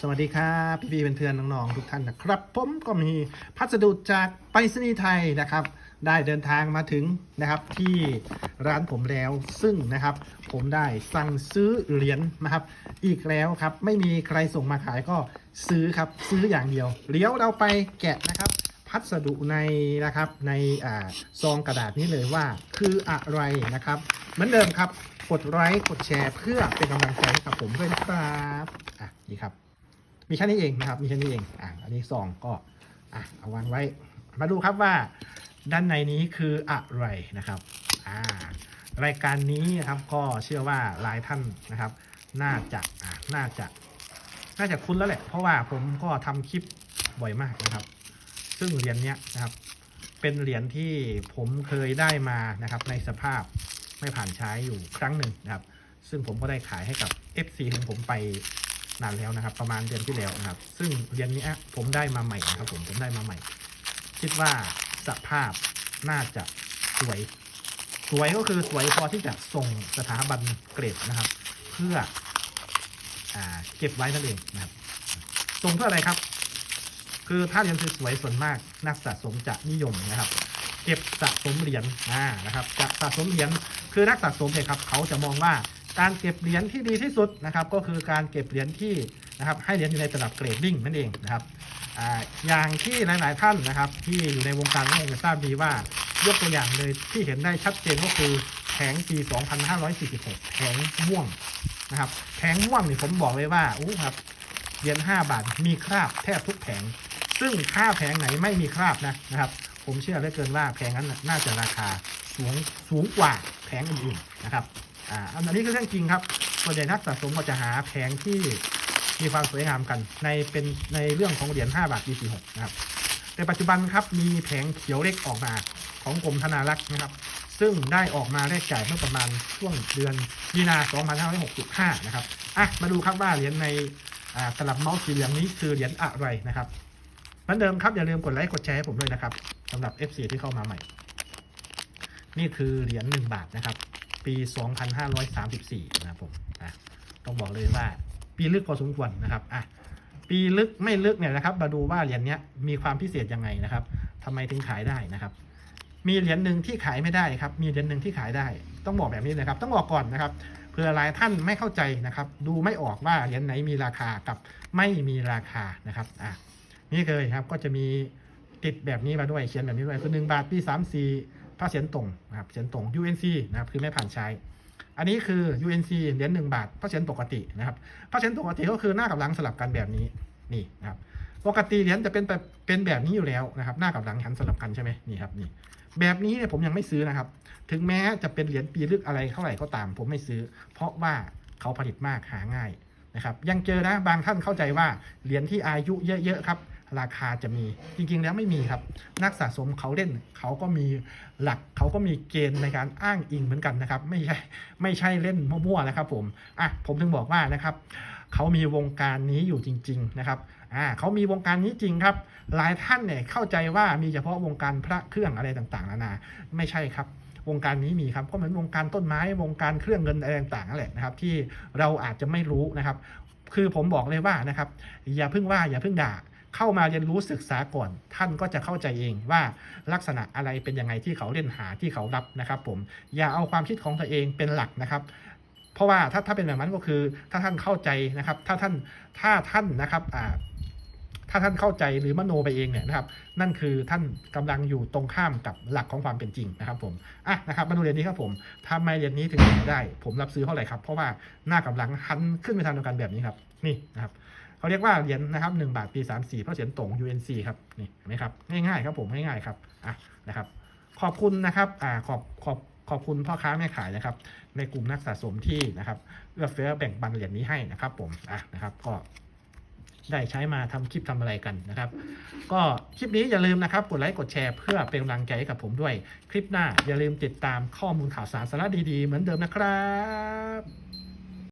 สวัสดีครับพี่พี่ๆเพื่อนๆน้องๆทุกท่านนะครับ ผมก็มีพัสดุจากไปรษณีย์ไทยนะครับ ได้เดินทางมาถึงนะครับที่ร้านผมแล้วซึ่งนะครับ ผมได้สั่งซื้อเหรียญนะครับ อีกแล้วครับ ไม่มีใครส่งมาขายก็ซื้อครับซื้ออย่างเดียวเลี้ยวเราไปแกะนะครับ พัสดุในนะครับในอ่าซองกระดาษนี้เลยว่าคืออะไรนะครับเหมือนเดิมครับกดไลค์กดแชร์เพื่อเป็นกำลังใจให้กับผมด้วยนะครับอะนี่ครับ มีแค่นี้เองนะครับ มีแค่นี้เองอะอันนี้ซองก็อะเอาวางไว้ มาดูครับว่าด้านในนี้คืออะไรนะครับอ่ารายการนี้นะครับก็เชื่อว่าหลายท่านนะครับ น่าจะอ่าน่าจะน่าจะคุ้นแล้วแหละ เพราะว่าผมก็ทำคลิปบ่อยมากนะครับ ซึ่งเหรียญเนี้ยนะครับ เป็นเหรียญที่ผมเคยได้มานะครับ ในสภาพไม่ผ่านใช้อยู่ครั้งหนึ่งนะครับ ซึ่งผมก็ได้ขายให้กับ FC ของผมไป นานแล้วนะครับ ประมาณเดือนที่แล้วนะครับ ซึ่งเหรียญนี้ผมได้มาใหม่นะครับ ผมผมได้มาใหม่ คิดว่าสภาพน่าจะสวย สวยก็คือสวยพอที่จะส่งสถาบันเกรดนะครับ เพื่ออเก็บไว้นั่นเองนะครับ ส่งเพื่ออะไรครับ คือถ้าเหรียญสวยส่วนมากนักสะสมจะนิยมนะครับ เก็บสะสมเหรียญอ่านะครับ จะสะสมเหรียญคือนักสะสมเนี่ยครับ เขาจะมองว่า การเก็บเหรียญที่ดีที่สุดนะครับก็คือการเก็บเหรียญที่นะครับให้เหรียญอยู่ในระดับเกรดดิ้งนั่นเองนะครับออย่างที่หลาย ๆ ท่านนะครับ ที่อยู่ในวงการก็คงจะทราบดีว่ายกตัวอย่างเลยที่เห็นได้ชัดเจนก็คือแผงปี 2546แผงม่วงนะครับแผงม่วงนี่ผมบอกเลยว่าอู้ครับเหรียญ5บาทมีคราบแทบทุกแผง ซึ่งถ้าแผงไหนไม่มีคราบนะนะครับ ผมเชื่อเหลือเกินว่าแผงนั้นน่าจะราคาสูงสูงกว่าแผงอื่นๆนะครับ อ่าอันนี้คือเรื่องจริงครับส่วนใหญ่นักสะสมก็จะหาแผงที่มีความสวยงามกันในเป็นในเรื่องของเหรียญ5บาทปี46นะครับแต่ปัจจุบันครับมีแผงเขียวเล็กออกมาของกรมธนารักษ์นะครับ ซึ่งได้ออกมาแลกจ่ายเมื่อประมาณช่วงเดือนมีนา 2565 นะครับอะมาดูครับว่าเหรียญในอ่าตลับเมาส์สีเหลืองนี้คือเหรียญอะไรนะครับเหมือนเดิมครับอย่าลืมกดไลค์กดแชร์ให้ผมด้วยนะครับสำหรับ FC ที่เข้ามาใหม่ นี่คือเหรียญ1บาทนะครับ ปี 2534 นะครับผมอะต้องบอกเลยว่า ปีลึกพอสมควรนะครับอะปีลึกไม่ลึกเนี่ยนะครับ มาดูว่าเหรียญเนี้ยมีความพิเศษยังไงนะครับทำไมถึงขายได้นะครับ มีเหรียญหนึ่งที่ขายไม่ได้ครับ มีเหรียญหนึ่งที่ขายได้ ต้องบอกแบบนี้นะครับ ต้องบอกก่อนนะครับเผื่อหลายท่านไม่เข้าใจนะครับ ดูไม่ออกว่าเหรียญไหนมีราคากับไม่มีราคานะครับอะนี่เลยครับก็จะมีติดแบบนี้มาด้วยเขียนแบบนี้ด้วยคือหนึ่งบาทปีสามสี่ ผ้าเสียนตรงนะครับเสียนตรง UNC นะครับคือไม่ผ่านใช้ อันนี้คือ UNC เหรียญหนึ่งบาทผ้าเสียนปกตินะครับผ้าเสียนปกติก็คือหน้ากับหลังสลับกันแบบนี้นี่นะครับปกติเหรียญจะเป็นแบบเป็นแบบนี้อยู่แล้วนะครับหน้ากับหลังหันสลับกันใช่ไหมนี่ครับนี่แบบนี้เนี่ยผมยังไม่ซื้อนะครับ ถึงแม้จะเป็นเหรียญปีลึกอะไรเท่าไหร่ก็ตาม ผมไม่ซื้อ เพราะว่าเขาผลิตมากหาง่ายนะครับยังเจอนะบางท่านเข้าใจว่าเหรียญที่อายุเยอะๆครับ ราคาจะมีจริงๆแล้วไม่มีครับ นักสะสมเขาเล่นเขาก็มีหลักเขาก็มีเกณฑ์ในการอ้างอิงเหมือนกันนะครับ ไม่ใช่ไม่ใช่เล่นมั่วๆนะครับ ผมอะผมถึงบอกว่านะครับเขามีวงการนี้อยู่จริง ๆนะครับอ่าเขามีวงการนี้จริงครับ หลายท่านเนี่ยเข้าใจว่ามีเฉพาะวงการพระเครื่องอะไรต่างๆนานาไม่ใช่ครับวงการนี้มีครับก็เหมือนวงการต้นไม้วงการเครื่องเงินอะไรต่างๆนั่นแหละนะครับ ที่เราอาจจะไม่รู้นะครับ คือผมบอกเลยว่านะครับ อย่าเพิ่งว่าอย่าเพิ่งด่า เข้ามาเรียนรู้ศึกษาก่อน ท่านก็จะเข้าใจเองว่าลักษณะอะไรเป็นยังไงที่เขาเล่นหาที่เขารับนะครับ ผมอย่าเอาความคิดของตัวเองเป็นหลักนะครับ เพราะว่าถ้าถ้าเป็นแบบนั้นก็คือ ถ้าท่านเข้าใจนะครับ ถ้าท่านถ้าท่านนะครับอ่าถ้าท่านเข้าใจหรือมโนไปเองเนี่ยนะครับ นั่นคือท่านกำลังอยู่ตรงข้ามกับหลักของความเป็นจริงนะครับผมอะนะครับมาดูเหรียญนี้ครับผมทำไมเหรียญนี้ถึงได้ ผมรับซื้อเท่าไหร่ครับ เพราะว่าหน้ากำลังหันขึ้นไปทางเดียวกันแบบนี้ครับ นี่นะครับ เขาเรียกว่าเหรียญนะครับหนึ่งบาทปีสามสี่เพราะเสียนตง UNC ครับนี่เห็นไหมครับง่ายๆครับผมง่ายๆครับอะนะครับขอบคุณนะครับอ่าขอบขอบขอบคุณพ่อค้าแม่ขายนะครับ ในกลุ่มนักสะสมที่นะครับเอื้อเฟื้อแบ่งปันเหรียญนี้ให้นะครับ ผมอะนะครับก็ได้ใช้มาทำคลิปทำอะไรกันนะครับ ก็คลิปนี้อย่าลืมนะครับกดไลค์กดแชร์เพื่อเป็นกำลังใจให้กับผมด้วย คลิปหน้าอย่าลืมติดตามข้อมูลข่าวสารสาระดีๆ เหมือนเดิมนะครับ